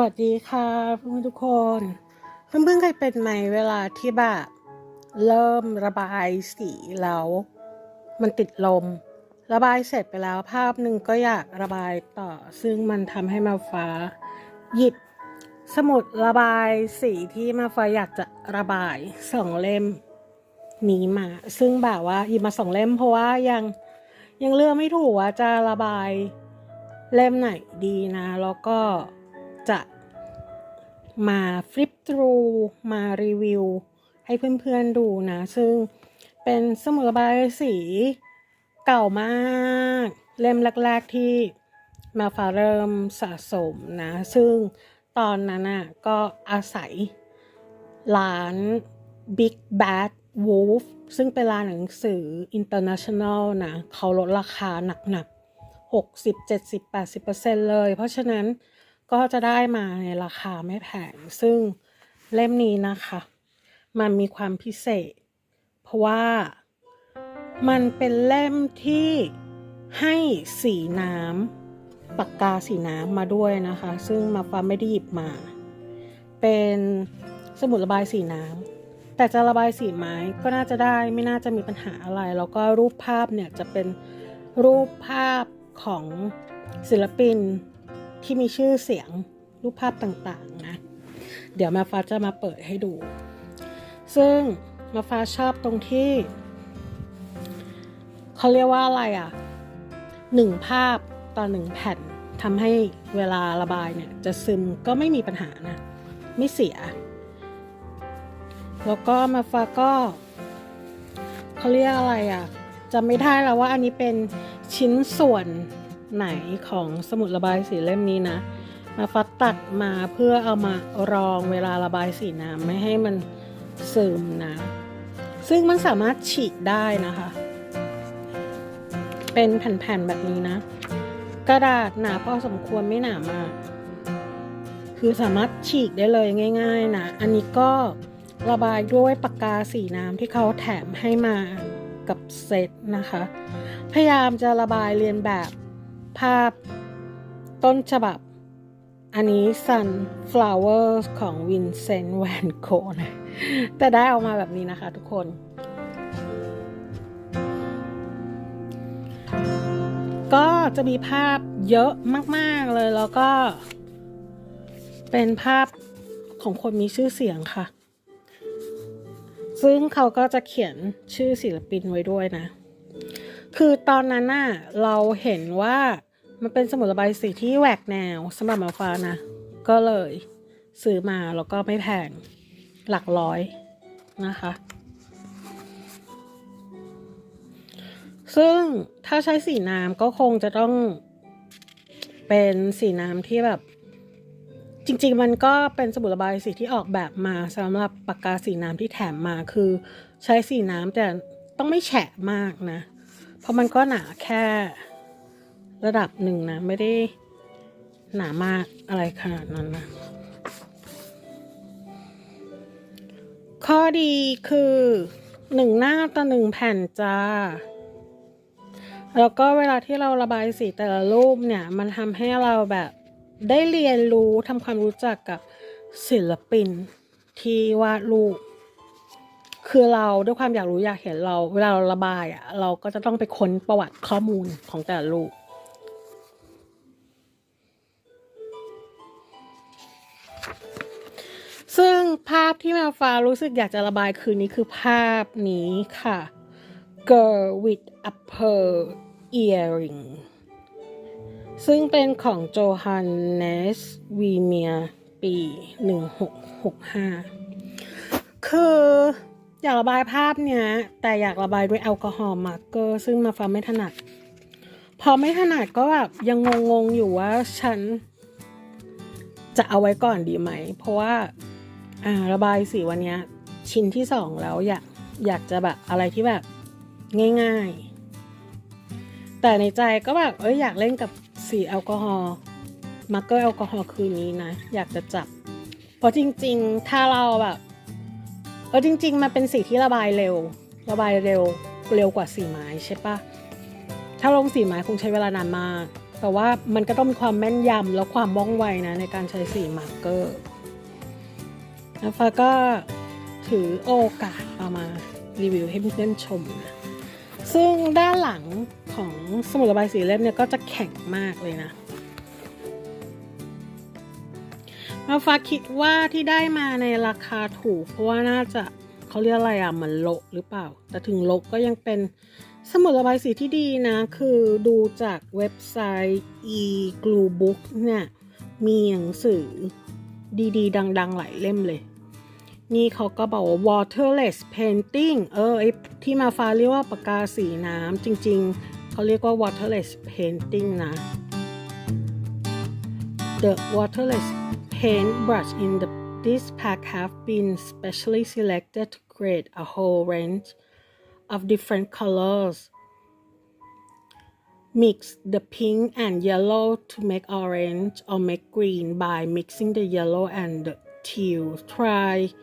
วัสดีค่ะเพื่อนทุกคนเพื่อนๆเคยเป็นไหมเวลาที่แบบเริ่มระบายสีแล้ว มันติดลม ระบายเสร็จไปแล้วภาพหนึ่งก็อยากระบายต่อ ซึ่งมันทำให้มาฟ้า หยิบสมุดระบายสีที่มาฟ้าอยากจะระบายสองเล่มนี้มา ซึ่งแบบว่าหยิบมาสองเล่มเพราะว่ายังยังเลือกไม่ถูกว่าจะระบายเล่มไหนดีนะ แล้วก็ มาฟลิปทรูมารีวิว ให้เพื่อนๆดูนะ ซึ่งเป็นสมุดระบายสีเก่ามาก เล่มแรกๆที่มาฟาเริ่มสะสมนะ ซึ่งตอนนั้นน่ะก็อาศัยร้าน Big Bad Wolf ซึ่งเป็นร้านหนังสือ international นะ เขาลดราคาหนักๆ 60 70 80เลย เพราะฉะนั้น ก็จะได้มาในราคาไม่แพง ซึ่งเล่มนี้นะคะ มันมีความพิเศษ เพราะว่ามันเป็นเล่มที่ให้สีน้ำปากกาสีน้ำมาด้วยนะคะ ซึ่งมาฟ้าไม่ได้หยิบมา เป็นสมุดระบายสีน้ำแต่จะระบายสีไม้ก็น่าจะได้ไม่น่าจะมีปัญหาอะไร แล้วก็รูปภาพเนี่ยจะเป็นรูปภาพของศิลปิน ที่มีชื่อเสียงรูปภาพต่างๆนะ เดี๋ยวมาฟ้าจะมาเปิดให้ดู ซึ่งมาฟ้าชอบตรงที่เขาเรียกว่าอะไรอะหนึ่งภาพต่อหนึ่งแผ่นทำให้เวลาระบายเนี่ย จะซึมก็ไม่มีปัญหานะ ไม่เสีย แล้วก็มาฟ้าก็เขาเรียกอะไรอะจำไม่ได้แล้วว่าอันนี้เป็นชิ้นส่วน ไหนของสมุดระบายสีเล่มนี้นะ มาฟ้าตัดมาเพื่อเอามารองเวลาระบายสีน้ำไม่ให้มันซึมนะ ซึ่งมันสามารถฉีกได้นะคะ เป็นแผ่นๆแบบนี้นะ กระดาษหนาพอสมควรไม่หนามาก คือสามารถฉีกได้เลยง่าย ๆ นะ อันนี้ก็ระบายด้วยปากกาสีน้ำที่เขาแถมให้มากับเซตนะคะ พยายามจะระบายเรียนแบบ ภาพ ต้นฉบับ อันนี้ Sunflowers ของ Vincent van Gogh นะ แต่ได้ออกมาแบบนี้นะคะทุกคน ก็จะมีภาพเยอะมาก ๆ เลยแล้วก็ เป็นภาพของคนมีชื่อเสียงค่ะ ซึ่งเขาก็จะเขียนชื่อศิลปินไว้ด้วยนะ คือตอนนั้นน่ะเราเห็นว่า มันเป็นสมุดระบายสีที่แหวกแนวสำหรับมาฟ้านะ ก็เลยซื้อมาแล้วก็ไม่แพงหลักร้อยนะคะ ซึ่งถ้าใช้สีน้ำก็คงจะต้องเป็นสีน้ำที่แบบ จริง ๆ มันก็เป็นสมุดระบายสีที่ออกแบบมาสำหรับปากกาสีน้ำที่แถมมาคือใช้สีน้ำแต่ต้องไม่แฉะมากนะ เพราะมันก็หนาแค่ ระดับหนึ่งนะ ไม่ได้หนามากอะไรขนาดนั้นนะข้อดีคือหนึ่งหน้าต่อหนึ่งแผ่นจ้า แล้วก็เวลาที่เราระบายสีแต่ละรูปเนี่ย มันทำให้เราแบบได้เรียนรู้ทำความรู้จักกับศิลปินที่วาดรูป คือเราด้วยความอยากรู้อยากเห็นเรา เวลาเราระบายอะ่ะเราก็จะต้องไปค้นประวัติข้อมูลของแต่ละรูป ซึ่งภาพที่มวฟ้ารู้สึกอยากจะระบายคืนนี้คือภาพนี้ค่ะ Girl with a Pearl Earring ซึ่งเป็นของโจฮันเนสวีเมียปี 1665 คืออยากระบายภาพเนี้ย แต่อยากระบายด้วยแอลกอฮอล์มาร์กเกอร์ซึ่งมาฟ้าไม่ถนัด พอไม่ถนัดก็แบบยังงงๆอยู่ว่าฉันจะเอาไว้ก่อนดีไหม เพราะว่า อ่าระบายสีวันนี้ชิ้นที่สองแล้วอยากอยากจะแบบอะไรที่แบบง่าย ๆ แต่ในใจก็แบบเอ้ยอยากเล่นกับสีแอลกอฮอล์มาร์กเกอร์แอลกอฮอล์คืนนี้นะ อยากจะจับ เพราะจริง ๆ ถ้าเราแบบเออจริง ๆ มันเป็นสีที่ระบายเร็ว ระบายเร็วเร็วกว่าสีไม้ใช่ปะถ้าลงสีไม้คงใช้เวลานานมาก แต่ว่ามันก็ต้องมีความแม่นยำและความว่องไวนะในการใช้สีมาร์กเกอร์ แล้วฟ้าก็ถือโอกาสเอามารีวิวให้เพื่อนๆชมนะซึ่งด้านหลังของสมุดระบายสีเล่มเนี่ยก็จะแข็งมากเลยนะมาฟ้าคิดว่าที่ได้มาในราคาถูก เพราะว่าน่าจะเขาเรียกอะไรอะเหมือนโลหรือเปล่า แต่ถึงโลก็ยังเป็นสมุดระบายสีที่ดีนะ คือดูจากเว็บไซต์ e glue book เนี่ยมีหนังสือดีๆ ดัง ๆ หลายเล่มเลย นี่เขาก็บอกว่า waterless painting เออไอที่มาฟ้าเรียกว่าปากกาสีน้ำจริงๆ เขาเรียกว่า waterless painting นะ The waterless paint brush in the, this pack have been specially selected to create a whole range of different colors. Mix the pink and yellow to make orange or make green by mixing the yellow and the teal. Try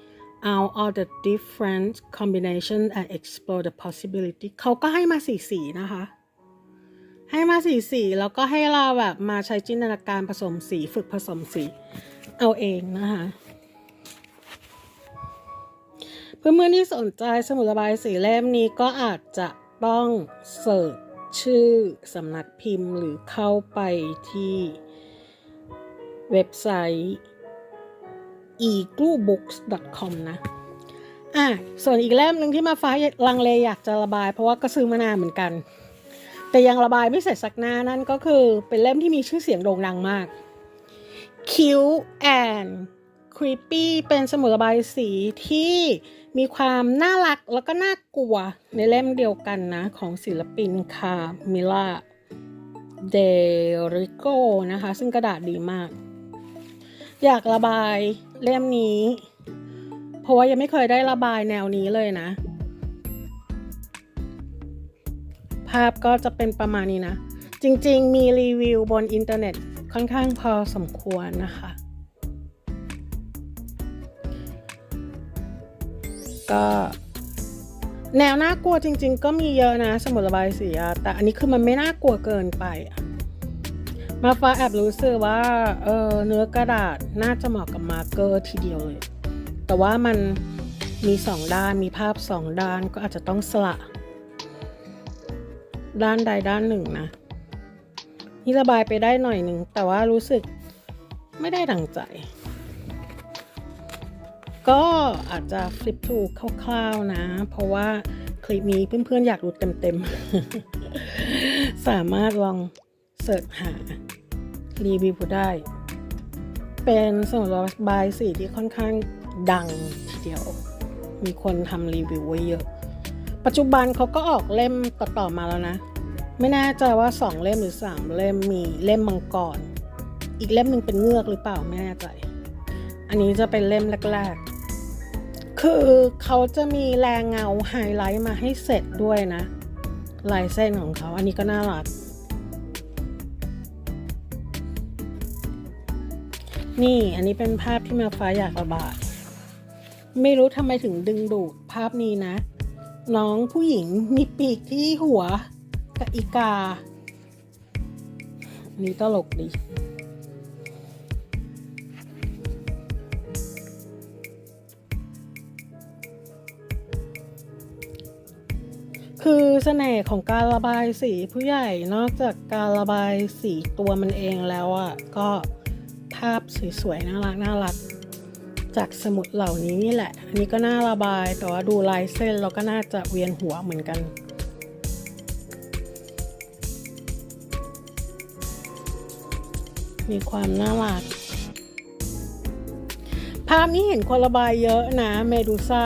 out all the different combination and explore the possibility เขาก็ให้มาสีสีนะคะ ให้มาสีสีแล้วก็ให้เราแบบมาใช้จินตนาการผสมสีฝึกผสมสี เอาเองนะคะ เพื่อนๆที่สนใจสมุดระบายสีเล่มนี้ก็อาจจะต้องเสิร์ชชื่อสำนักพิมพ์หรือเข้าไปที่เว็บไซต์ eaglebooks.com นะอะส่วนอีกเล่มหนึ่งที่มาฟ้าลังเลอยากจะระบาย เพราะว่าก็ซื้อมานานเหมือนกัน แต่ยังระบายไม่เสร็จสักหน้านั่นก็คือเป็นเล่มที่มีชื่อเสียงโด่งดังมาก Cute and Creepy เป็นสมุดระบายสีที่มีความน่ารักแล้วก็น่ากลัวในเล่มเดียวกันนะของศิลปินคามิล่าเดริโกนะคะ ซึ่งกระดาษดีมาก อยากระบาย เล่มนี้ เพราะว่ายังไม่เคยได้ระบายแนวนี้เลยนะ ภาพก็จะเป็นประมาณนี้นะ จริงๆ มีรีวิวบนอินเทอร์เน็ตค่อนข้างพอสมควรนะคะ ก็แนวน่ากลัวจริง ๆ ก็มีเยอะนะ สมุดระบายสีแต่อันนี้คือมันไม่น่ากลัวเกินไปอะ มาฟ้าแอบรู้สึกว่าเออเนื้อกระดาษน่าจะเหมาะกับมาร์เกอร์ทีเดียวเลย แต่ว่ามันมีสองด้านมีภาพสองด้านก็อาจจะต้องสละ ด้านใดด้านหนึ่งนะ นี่ระบายไปได้หน่อยหนึ่ง แต่ว่ารู้สึกไม่ได้ดังใจ ก็อาจจะฟลิปทูคร่าวๆนะ เพราะว่าคลิปนี้เพื่อนๆอยากรู้เต็มๆ สามารถลอง เสิร์ชหารีวิวได้ เป็นสมุดระบายสีที่ค่อนข้างดังทีเดียว มีคนทำรีวิวไว้เยอะ ปัจจุบันเขาก็ออกเล่มต่อๆมาแล้วนะ ไม่แน่ใจว่า 2 เล่มหรือ 3 เล่มมีเล่มมังกร อีกเล่มหนึ่งเป็นเงือกหรือเปล่าไม่แน่ใจ อันนี้จะเป็นเล่มแรกๆ คือเขาจะมีแรงเงาไฮไลท์มาให้เสร็จด้วยนะลายเส้นของเขาอันนี้ก็น่ารัก นี่อันนี้เป็นภาพที่มาฟ้าอยากระบายไม่รู้ทำไมถึงดึงดูดภาพนี้นะ น้องผู้หญิงมีปีกที่หัวกับอีกาอันนี้ตลกดีคือเสน่ห์ของการระบายสีผู้ใหญ่นอกจากการระบายสีตัวมันเองแล้วอะ่ะก็าพสวยๆ น่ารักน่ารัก จากสมุดเหล่านี้นี่แหละ อันนี้ก็น่าระบาย แต่ว่าดูลายเส้นเราก็น่าจะเวียนหัวเหมือนกัน มีความน่ารัก ภาพนี้เห็นคนระบายเยอะนะ เมดูซ่า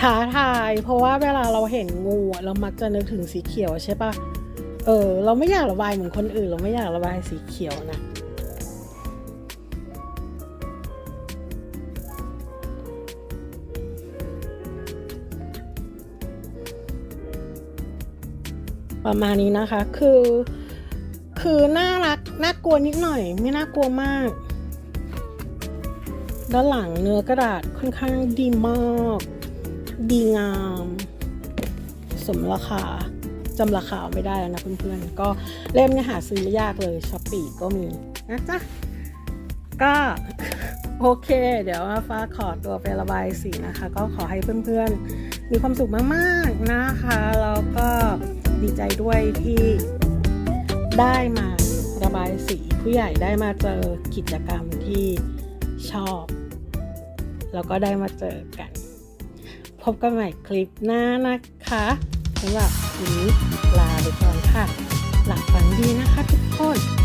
ท้าทาย เพราะว่าเวลาเราเห็นงูเรามักจะนึกถึงสีเขียวใช่ปะเออ เราไม่อยากระบายเหมือนคนอื่น เราไม่อยากระบายสีเขียวนะ ประมาณนี้นะคะ คือ คือน่ารักน่ากลัวนิดหน่อย ไม่น่ากลัวมาก ด้านหลังเนื้อกระดาษค่อนข้างดีมาก ดีงาม สมราคาจำราคาไม่ได้แล้วนะเพื่อนๆ ก็เล่มเนี่ยหาซื้อไม่ยากเลยช้อปปี้ก็มีนะจ๊ะ ก็โอเค เดี๋ยวมาฟ้าขอตัวไประบายสีนะคะ ก็ขอให้เพื่อนๆ มีความสุขมากๆนะคะ แล้วก็ ดีใจด้วยที่ได้มาระบายสีผู้ใหญ่ได้มาเจอกิจกรรมที่ชอบ แล้วก็ได้มาเจอกัน พบกันใหม่คลิปหน้านะคะสำหรับวันนี้ลาไปก่อนค่ะ หลับฝันดีนะคะทุกคน